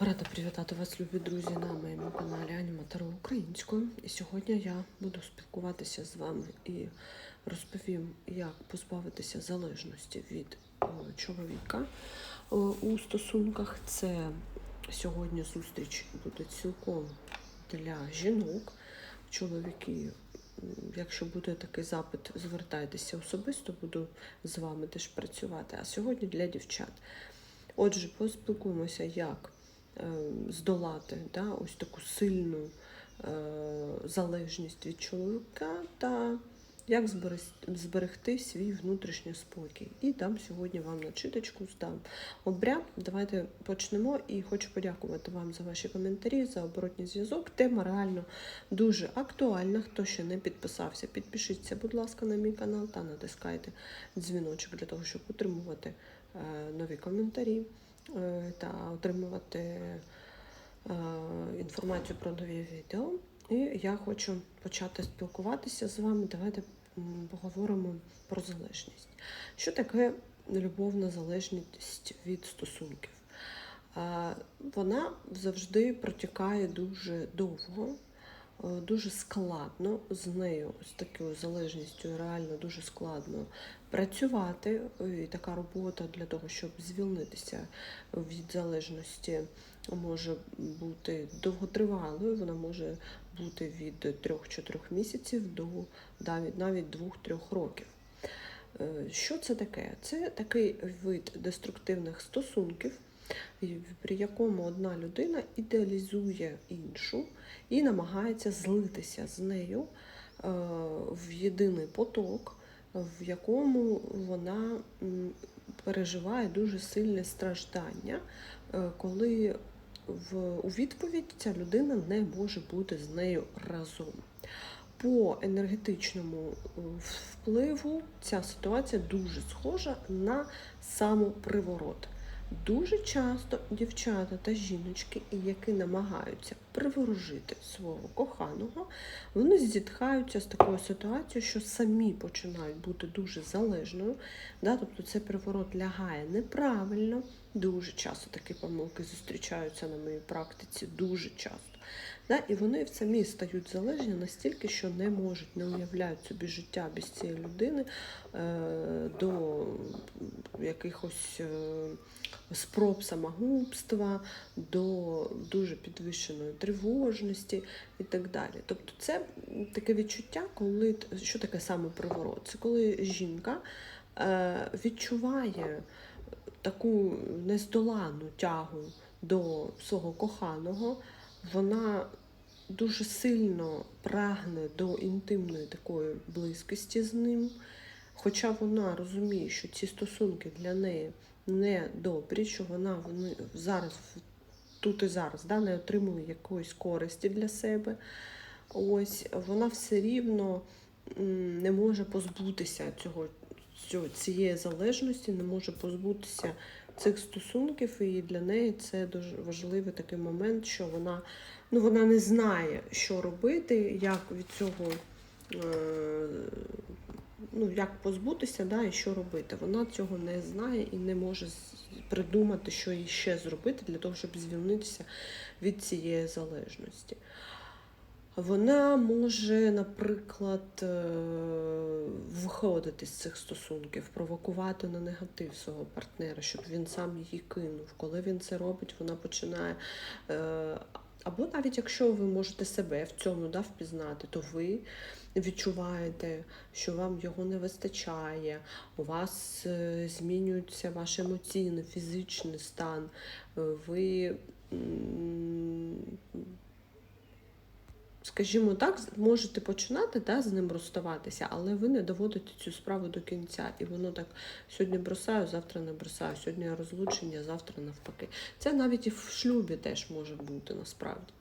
Рада привітати вас, любі друзі, на моєму каналі Аніматори українською. І сьогодні я буду спілкуватися з вами і розповім, як позбавитися залежності від е, чоловіка е, у стосунках. Це сьогодні зустріч буде цілком для жінок. Чоловіки, якщо буде такий запит, звертайтеся особисто, буду з вами теж працювати. А сьогодні для дівчат. Отже, поспілкуємося, як здолати да, ось таку сильну е, залежність від чоловіка та як зберегти свій внутрішній спокій. І дам сьогодні вам начиточку, здам обряд. Давайте почнемо. І хочу подякувати вам за ваші коментарі, за оборотній зв'язок. Тема реально дуже актуальна. Хто ще не підписався, підпишіться, будь ласка, на мій канал та натискайте дзвіночок для того, щоб отримувати е, нові коментарі е, та отримувати е, інформацію про нові відео. І я хочу почати спілкуватися з вами. Давайте поговоримо про залежність. Що таке любовна залежність від стосунків? Вона завжди протікає дуже довго, е, дуже складно з нею, з такою залежністю, реально дуже складно працювати. І така робота для того, щоб звільнитися від залежності, може бути довготривалою. Вона може бути від 3-4 місяців до навіть навіть 2-3 років. Е, Що це таке? Це такий вид деструктивних стосунків, при якому одна людина ідеалізує іншу і намагається злитися з нею е, в єдиний поток, в якому вона переживає дуже сильне страждання, е, коли у відповідь ця людина не може бути з нею разом. По енергетичному е, впливу ця ситуація дуже схожа на самоприворот. Дуже часто дівчата та жіночки, які намагаються приворожити свого коханого, вони зітхаються з такою ситуацією, що самі починають бути дуже залежною. Да? Тобто цей приворот лягає неправильно. Дуже часто такі помилки зустрічаються на моїй практиці, дуже часто. Да? І вони в самі стають залежні настільки, що не можуть, не уявляють собі життя без цієї людини е, до якихось е, спроб самогубства, до дуже підвищеної тривожності і так далі. Тобто це таке відчуття, коли що таке самоприворот? Це коли жінка е, відчуває таку нездоланну тягу до свого коханого, вона дуже сильно прагне до інтимної такої близькості з ним. Хоча вона розуміє, що ці стосунки для неї не добрі, що вона вони зараз тут і зараз да, не отримує якоїсь користі для себе. Ось вона все рівно не може позбутися цього, цієї залежності, не може позбутися цих стосунків, і для неї це дуже важливий такий момент, що вона, ну, вона не знає, що робити, як від цього. Е- Ну, як позбутися, да, і що робити. Вона цього не знає і не може придумати, що їй ще зробити для того, щоб звільнитися від цієї залежності. Вона може, наприклад, е, виходити з цих стосунків, провокувати на негатив свого партнера, щоб він сам її кинув. Коли він це робить, вона починає. е, Або навіть якщо ви можете себе в цьому да, впізнати, то ви відчуваєте, що вам його не вистачає, у вас е, змінюється ваш емоційний, фізичний стан, ви скажімо так, можете починати да, з ним розставатися, але ви не доводите цю справу до кінця. І воно так сьогодні бросаю, завтра не бросаю, сьогодні розлучення, завтра навпаки. Це навіть і в шлюбі теж може бути насправді.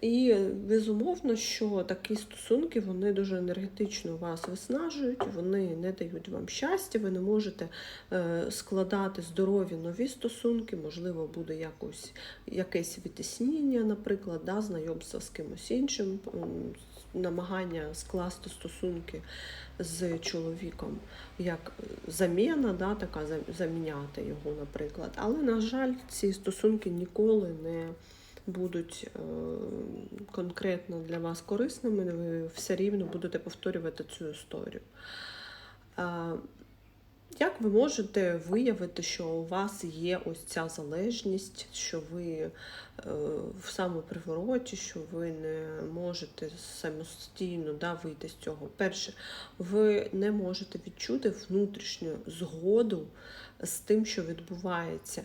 І безумовно, що такі стосунки вони дуже енергетично вас виснажують, вони не дають вам щастя, ви не можете е, складати здорові нові стосунки, можливо, буде якось, якесь відтіснення, наприклад, да, знайомство з кимось іншим, намагання скласти стосунки з чоловіком як заміна, да, така за- заміняти його, наприклад. Але, на жаль, ці стосунки ніколи не будуть е, конкретно для вас корисними, ви все рівно будете повторювати цю історію. Е, як ви можете виявити, що у вас є ось ця залежність, що ви е, в самопривороті, що ви не можете самостійно да, вийти з цього? Перше, ви не можете відчути внутрішню згоду з тим, що відбувається,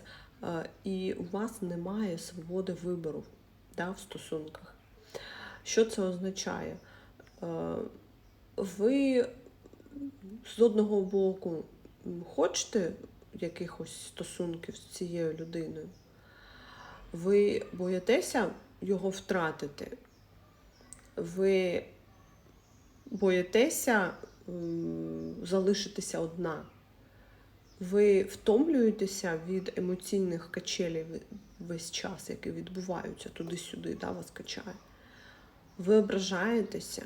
і у вас немає свободи вибору да, в стосунках. Що це означає? Е, Ви з одного боку хочете якихось стосунків з цією людиною, ви боїтеся його втратити, ви боїтеся залишитися одна. Ви втомлюєтеся від емоційних качелів весь час, які відбуваються туди-сюди, да, вас качає. Ви ображаєтеся,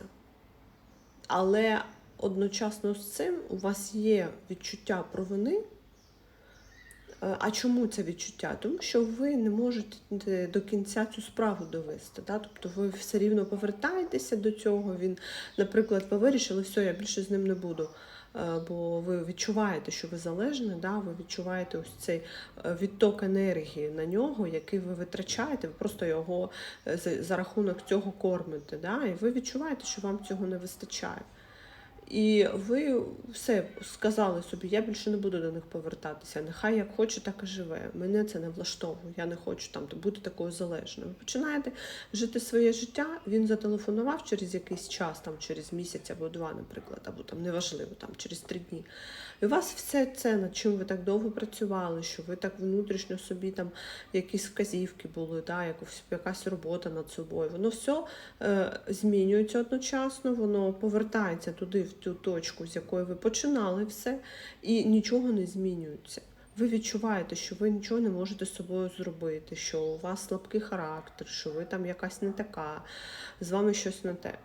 але одночасно з цим у вас є відчуття провини. Е, А чому це відчуття? Тому що ви не можете до кінця цю справу довести. Да? Тобто ви все рівно повертаєтеся до цього. Він, наприклад, ви вирішили, все, я більше з ним не буду. Е, Бо ви відчуваєте, що ви залежні, да? ви відчуваєте ось цей е, відток енергії на нього, який ви витрачаєте, ви просто його е, за рахунок цього кормите. Да? І ви відчуваєте, що вам цього не вистачає. І ви все сказали собі, я більше не буду до них повертатися. Нехай як хочу, так і живе. Мене це не влаштовує. Я не хочу там бути такою залежною. Ви починаєте жити своє життя. Він зателефонував через якийсь час, там через місяць або два, наприклад, або там неважливо, там через три дні. І у вас все це, над чим ви так довго працювали, що ви так внутрішньо собі там якісь вказівки були, да, якось, якась робота над собою. Воно все е, змінюється одночасно, воно повертається туди, в ту точку, з якої ви починали все, і нічого не змінюється. Ви відчуваєте, що ви нічого не можете з собою зробити, що у вас слабкий характер, що ви там якась не така, з вами щось не те.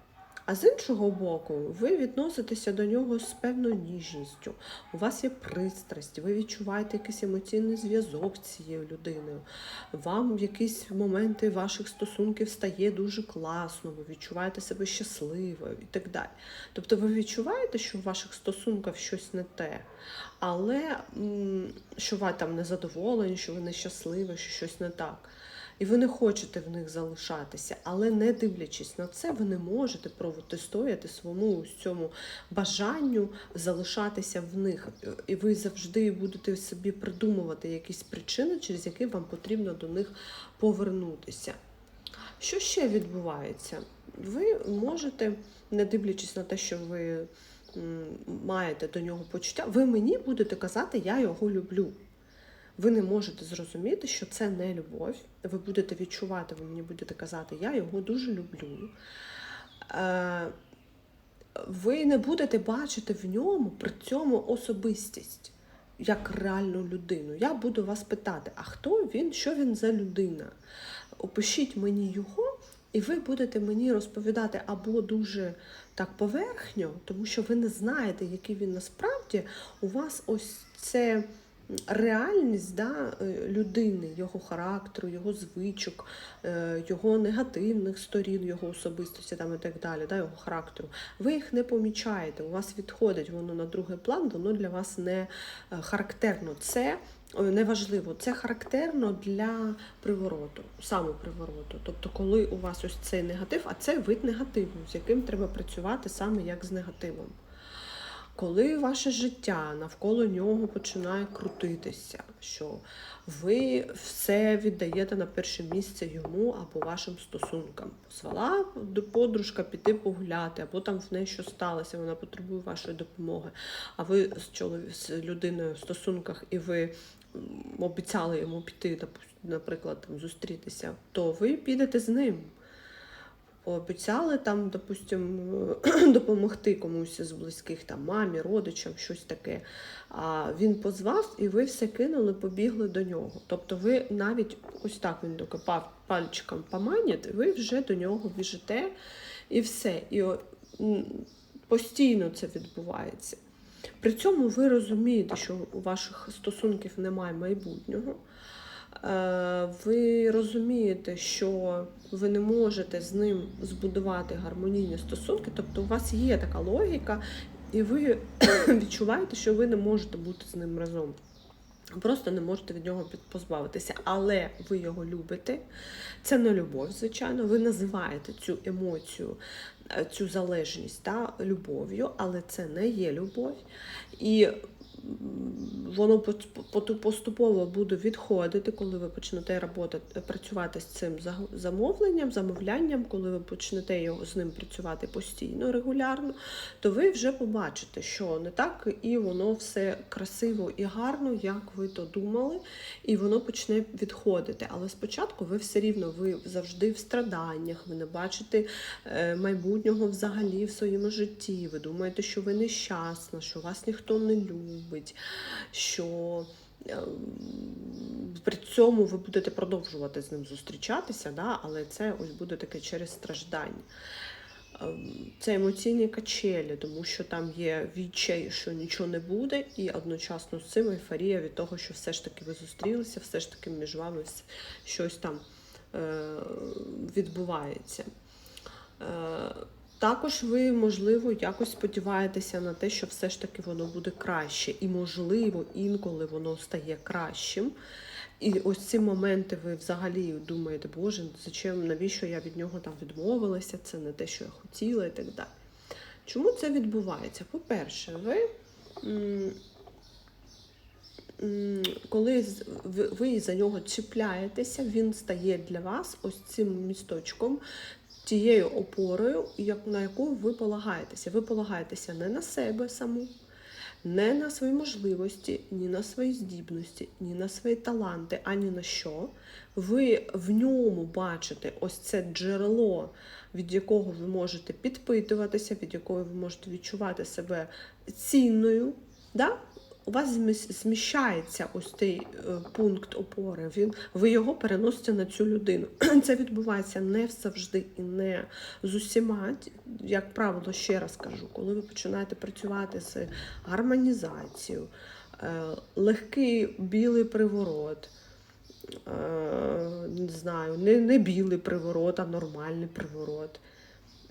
А з іншого боку, ви відноситеся до нього з певною ніжністю. У вас є пристрасть, ви відчуваєте якийсь емоційний зв'язок з цією людиною. Вам в якісь моменти ваших стосунків стає дуже класно, ви відчуваєте себе щасливою і так далі. Тобто ви відчуваєте, що в ваших стосунках щось не те, але що ви там незадоволені, що ви нещасливі, що щось не так. І ви не хочете в них залишатися, але не дивлячись на це, ви не можете протистояти своєму цьому бажанню залишатися в них. І ви завжди будете собі придумувати якісь причини, через які вам потрібно до них повернутися. Що ще відбувається? Ви можете, не дивлячись на те, що ви маєте до нього почуття, ви мені будете казати, я його люблю. Ви не можете зрозуміти, що це не любов. Ви будете відчувати, ви мені будете казати, я його дуже люблю. Е, ви не будете бачити в ньому при цьому особистість як реальну людину. Я буду вас питати, а хто він, що він за людина? Опишіть мені його, і ви будете мені розповідати або дуже так поверхньо, тому що ви не знаєте, який він насправді. У вас ось це реальність да, е, людини, його характеру, його звичок, е, його негативних сторін, його особистості там, і так далі, да, його характеру. Ви їх не помічаєте, у вас відходить воно на другий план, воно для вас не е, характерно. Це неважливо, це характерно для привороту, самопривороту. Тобто, коли у вас ось цей негатив, а це вид негативу, з яким треба працювати саме як з негативом. Коли ваше життя навколо нього починає крутитися, що ви все віддаєте на перше місце йому або вашим стосункам. Позвала до- подружка піти погуляти, або там в неї що сталося, вона потребує вашої допомоги. А ви з чолові з людиною в стосунках, і ви обіцяли йому піти, наприклад, там зустрітися, то ви підете з ним пообіцяли там, допустим, допомогти комусь з близьких, там, мамі, родичам, щось таке. А він позвав, і ви все кинули, побігли до нього. Тобто ви навіть ось так він тільки пав- пальчиком поманять, ви вже до нього біжите, І все. І постійно це відбувається. При цьому ви розумієте, що у ваших стосунків немає майбутнього. Е, Ви розумієте, що ви не можете з ним збудувати гармонійні стосунки, тобто у вас є така логіка, і ви відчуваєте, що ви не можете бути з ним разом. Просто не можете від нього позбавитися, але ви його любите. Це не любов, звичайно. Ви називаєте цю емоцію, е, цю залежність та, любов'ю, але це не є любов. І воно поступово буде відходити, коли ви почнете роботи, працювати з цим замовленням, замовлянням, коли ви почнете його з ним працювати постійно, регулярно, то ви вже побачите, що не так і воно все красиво і гарно, як ви то думали, і воно почне відходити. Але спочатку ви все рівно ви завжди в страданнях, ви не бачите е, майбутнього взагалі в своєму житті. Ви думаєте, що ви нещасна, що вас ніхто не любить, що. е, При цьому ви будете продовжувати з ним зустрічатися, да? але це ось буде таке через страждання. Ем, Це емоційні качелі, тому що там є відчай, що нічого не буде, і одночасно з цим ейфорія від того, що все ж таки ви зустрілися, все ж таки між вами щось там е, відбувається. Також ви, можливо, якось сподіваєтеся на те, що все ж таки воно буде краще, і, можливо, інколи воно стає кращим. І ось ці моменти ви взагалі думаєте, Боже, зачем, навіщо я від нього там відмовилася, це не те, що я хотіла, і так далі. Чому це відбувається? По-перше, ви. Коли ви за нього чіпляєтеся, він стає для вас ось цим місточком, тією опорою, на яку ви полагаєтеся. Ви полагаєтеся не на себе саму, не на свої можливості, ні на свої здібності, ні на свої таланти, ані на що. Ви в ньому бачите ось це джерело, від якого ви можете підпитуватися, від якого ви можете відчувати себе цінною. Да? У вас зміщається ось цей е, пункт опори. Він, ви його переносите на цю людину. Це відбувається не завжди і не з усіма. Як правило, ще раз кажу, коли ви починаєте працювати з гармонізацією, е, легкий білий приворот. е, Не знаю, не, не білий приворот, а нормальний приворот.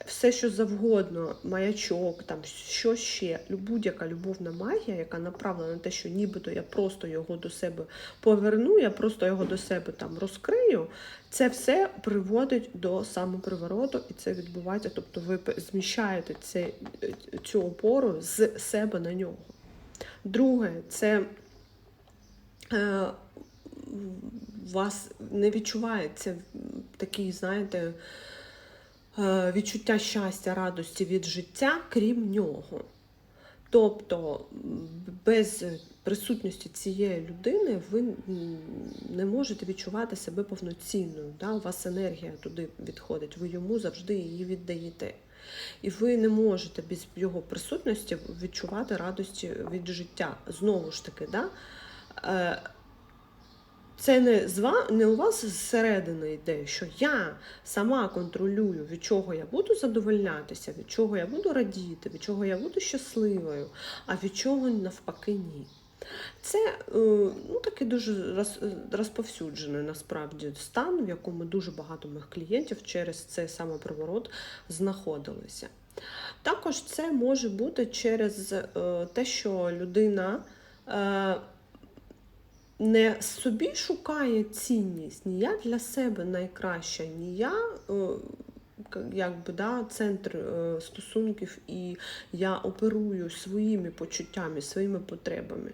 Все, що завгодно, маячок, там що ще, будь-яка любовна магія, яка направлена на те, що нібито я просто його до себе поверну, я просто його до себе там розкрию, це все приводить до самопривороту, і це відбувається. Тобто ви зміщаєте це, е, цю опору з себе на нього. Друге, це е, вас не відчувається такий, знаєте, відчуття щастя, радості від життя, крім нього. Тобто без присутності цієї людини ви не можете відчувати себе повноцінною. Да? У вас енергія туди відходить, ви йому завжди її віддаєте. І ви не можете без його присутності відчувати радості від життя. Знову ж таки, да? Це не, з ва- не у вас зсередини йде, що я сама контролюю, від чого я буду задовольнятися, від чого я буду радіти, від чого я буду щасливою, а від чого навпаки ні. Це е, ну, такий дуже розповсюджений насправді стан, в якому дуже багато моїх клієнтів через цей самоприворот знаходилися. Також це може бути через е, те, що людина е, не собі шукає цінність, ні я для себе найкраща, ні я е, якби, да, центр е, стосунків і я оперую своїми почуттями, своїми потребами.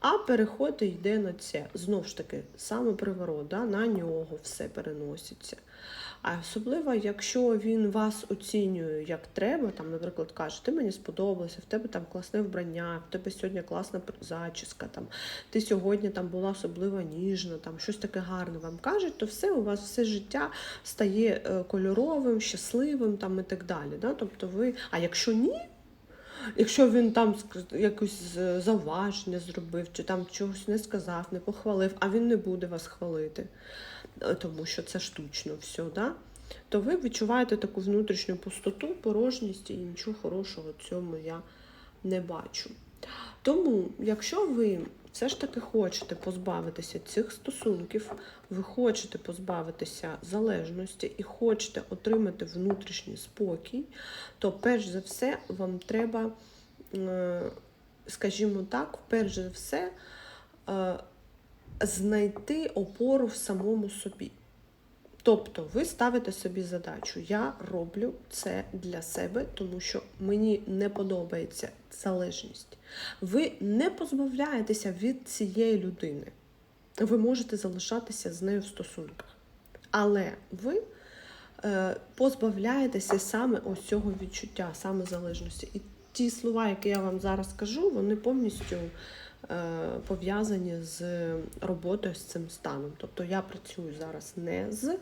А переход йде на це. Знову ж таки, саме приворот, да, на нього все переноситься. А особливо, якщо він вас оцінює як треба, там, наприклад, каже, ти мені сподобалося, в тебе там класне вбрання, в тебе сьогодні класна зачіска, там, ти сьогодні там була особливо ніжна, там, щось таке гарне вам кажуть, то все, у вас все життя стає е, кольоровим, щасливим там, і так далі. Да? Тобто ви, а якщо ні, Якщо він там якось з- зауваження зробив, чи там чогось не сказав, не похвалив, а він не буде вас хвалити, е, тому що це штучно все, да? то ви відчуваєте таку внутрішню пустоту, порожність і нічого хорошого цьому я не бачу. Тому, якщо ви все ж таки хочете позбавитися цих стосунків, ви хочете позбавитися залежності і хочете отримати внутрішній спокій, то перш за все вам треба, скажімо так, перш за все, е, знайти опору в самому собі. Тобто ви ставите собі задачу, я роблю це для себе, тому що мені не подобається залежність. Ви не позбавляєтеся від цієї людини. Ви можете залишатися з нею в стосунках. Але ви е, позбавляєтеся саме ось цього відчуття, саме залежності. І ті слова, які я вам зараз кажу, вони повністю пов'язані з роботою з цим станом. Тобто я працюю зараз не з,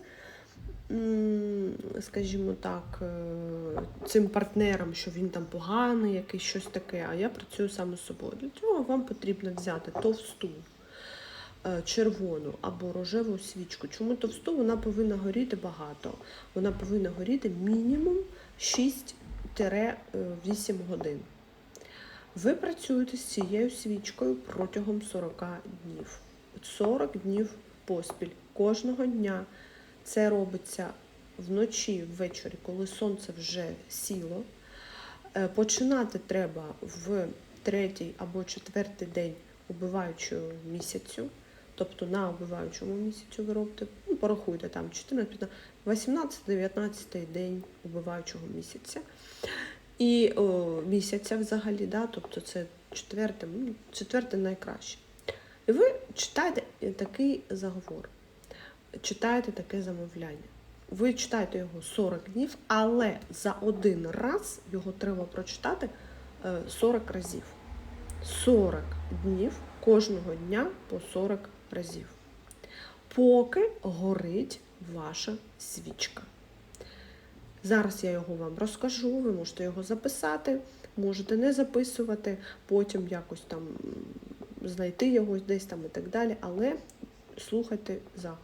скажімо так, е, цим партнером, що він там поганий, якийсь щось таке, а я працюю саме з собою. Для цього вам потрібно взяти товсту. е, Червону або рожеву свічку. Чому товсту? Вона повинна горіти багато. Вона повинна горіти мінімум 6-8 годин. Ви працюєте з цією свічкою протягом 40 днів. 40 днів поспіль. Кожного дня це робиться вночі, ввечері, коли сонце вже сіло. Е, Починати треба в третій або четвертий день убиваючого місяцю. Тобто на убиваючому місяцю ви робите, ну, порахуйте там 14, 15, 18, 19 день убиваючого місяця. І о, місяця взагалі, да, тобто це четверте, ну, четверте найкраще. І ви читаєте такий заговор, читаєте таке замовляння. Ви читаєте його 40 днів, але за один раз його треба прочитати е, 40 разів. 40 днів кожного дня по 40 разів. Поки горить ваша свічка. Зараз я його вам розкажу, ви можете його записати, можете не записувати, потім якось там знайти його десь там і так далі, але слухайте заговір.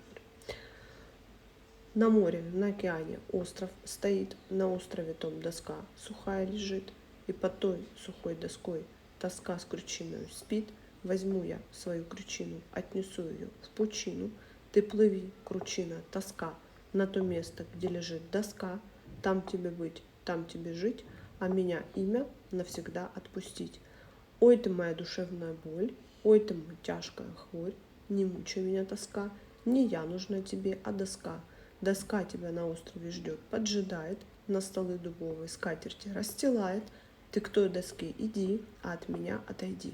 На море, на океане остров стоит, на острове том доска сухая лежит, и под той сухой доской тоска с кручиною спит. Возьму я свою кручину, отнесу ее в пучину. Ты плыви, кручина, тоска, на то место, где лежит доска. Там тебе быть, там тебе жить, а меня имя навсегда отпустить. Ой ты моя душевная боль, ой ты моя тяжкая хворь, не мучай меня тоска, не я нужна тебе, а доска. Доска тебя на острове ждет, поджидает, на столы дубовые скатерти расстилает. Ты к той доске иди, а от меня отойди.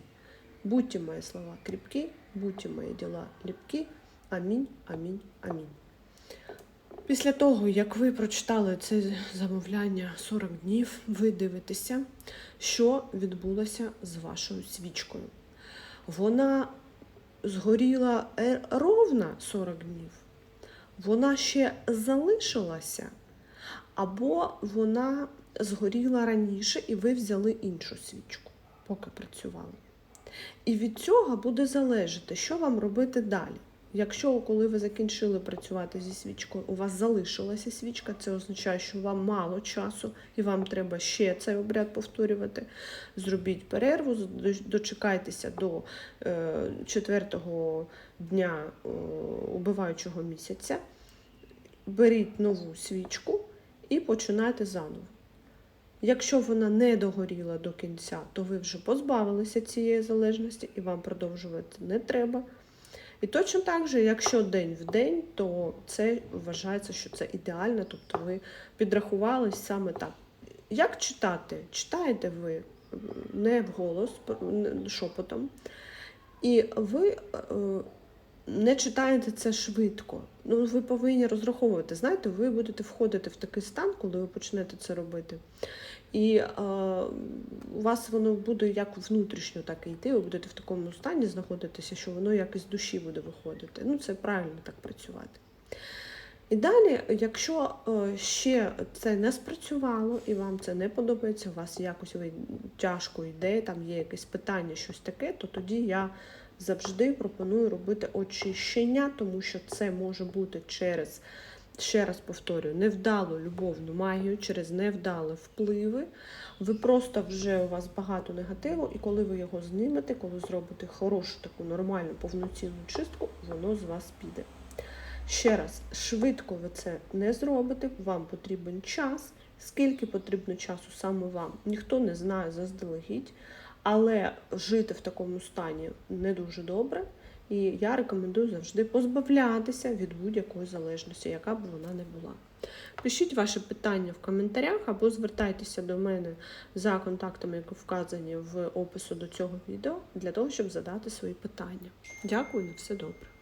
Будьте мои слова крепки, будьте мои дела лепки. Амінь, амінь, амінь. Після того, як ви прочитали це замовляння 40 днів, ви дивитеся, що відбулося з вашою свічкою. Вона згоріла е, ровно 40 днів. Вона ще залишилася, або вона згоріла раніше, і ви взяли іншу свічку, поки працювали. І від цього буде залежати, що вам робити далі. Якщо, коли ви закінчили працювати зі свічкою, у вас залишилася свічка, це означає, що вам мало часу і вам треба ще цей обряд повторювати. Зробіть перерву, дочекайтеся до е, четвертого дня е, убиваючого місяця, беріть нову свічку і починайте заново. Якщо вона не догоріла до кінця, то ви вже позбавилися цієї залежності і вам продовжувати не треба. І точно так же, якщо день в день, то це вважається, що це ідеально, тобто ви підрахувались саме так. Як читати? Читаєте ви не вголос, не шепотом, і ви е, не читаєте це швидко. Ну, ви повинні розраховувати. Знаєте, ви будете входити в такий стан, коли ви почнете це робити. І е, у вас воно буде як внутрішньо, так і йти. Ви будете в такому стані знаходитися, що воно як із душі буде виходити. Ну, це правильно так працювати. І далі, якщо е, ще це не спрацювало і вам це не подобається, у вас якось ви тяжко йде, там є якесь питання, щось таке, то тоді я завжди пропоную робити очищення, тому що це може бути через ще раз повторюю, невдалу любовну магію через невдалі впливи. Ви просто вже у вас багато негативу, і коли ви його знімете, коли зробите хорошу таку нормальну повноцінну чистку, воно з вас піде. Ще раз, швидко ви це не зробите, вам потрібен час. Скільки потрібно часу саме вам, ніхто не знає заздалегідь, але жити в такому стані не дуже добре. І я рекомендую завжди позбавлятися від будь-якої залежності, яка б вона не була. Пишіть ваші питання в коментарях або звертайтеся до мене за контактами, які вказані в опису до цього відео, для того, щоб задати свої питання. Дякую, на все добре.